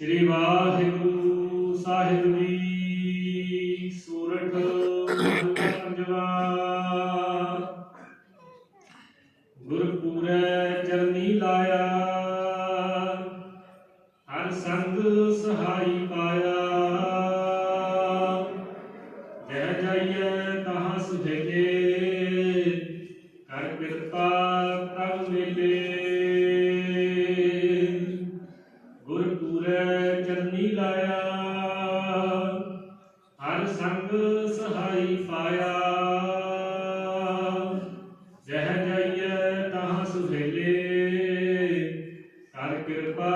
ਸ੍ਰੀ ਵਾਹਿਗੁਰੂ ਸਾਹਿਬ ਜੀ ਸੂਰਠ ਪੰਜਵਾ ਗੁਰਪੂਰੈ ਚਰਨੀ ਲਾਇਆ, ਹਰ ਸੰਗ ਸਹਾਈ ਪਾਇਆ। ਜੈ ਜਾਈਐ ਤਹਾਂ ਸੁਝੇਗੇ, ਕਰ ਕਿਰਪਾ ਪ੍ਰਭ ਮੇਲੇ। ਗੁਰਪੂਰੈ ਚਰਨੀ ਲਾਇਆ। ਹਰ ਸੰਗ ਸਹਾਈ ਪਾਇਆ। ਜਹ ਜਾਈਐ ਤਹਾਂ ਸੁਹੇਲੇ, ਕਰ ਕਿਰਪਾ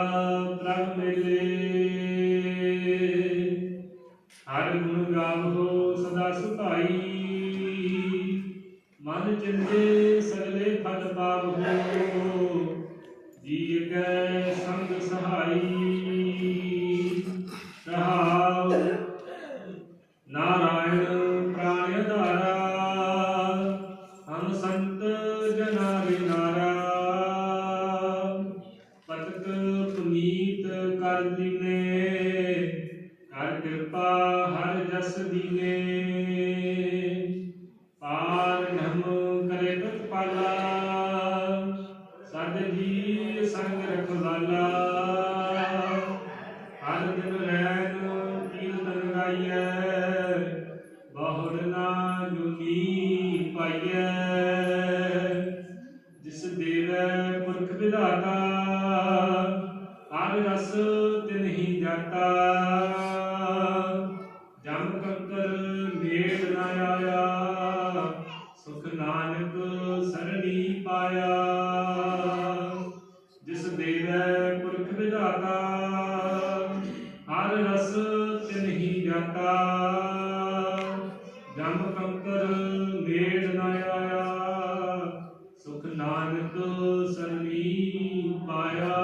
ਪ੍ਰਭ ਮੇਲੇ। ਹਰ ਗੁਣ ਗਾਵੋ ਸਦਾ ਸੁਭਾਈ। ਮਨ ਚਿੰਦੇ ਸਗਲੇ ਫਲ ਪਾਵੋ। ਨਾਰਾਇਣ ਪ੍ਰਾਣ ਆਧਾਰਾ ਹਮ ਸੰਤ ਜਨਾ ਵਿਨਾਰਾ ਪਤਕ ਪੁਨੀਤ ਕਰ ਦਿਨੇ ਕਰ ਕਿਰਪਾ ਹਰ ਜਸ ਦੀਨੇ। ਪਾਰ ਧਮ ਕਰੇ ਪਾਲਾ ਸਦ ਜੀ ਸੰਗ ਰਖਵਾਲਾ। ਹਰ ਰਸ ਤੇ ਨਹੀਂ ਜਾਤਾ। ਜਮ ਕੰਕਰ ਮੇੜ ਨਾ ਆਇਆ। ਸੁਖ ਨਾਨਕ ਸਰਣੀ ਪਾਇਆ। ਜਿਸ ਦੇਵੈ ਪੁਰਖ ਵਿਧਾਤਾ, ਹਰ ਰਸ ਤੇ ਨਹੀਂ ਜਾਤਾ। ਜਮ ਕੰਕਰ ਮੇੜ ਨਾ ਆਇਆ। ਸੁਖ ਨਾਨਕ ਸਰਣੀ ਪਾਇਆ।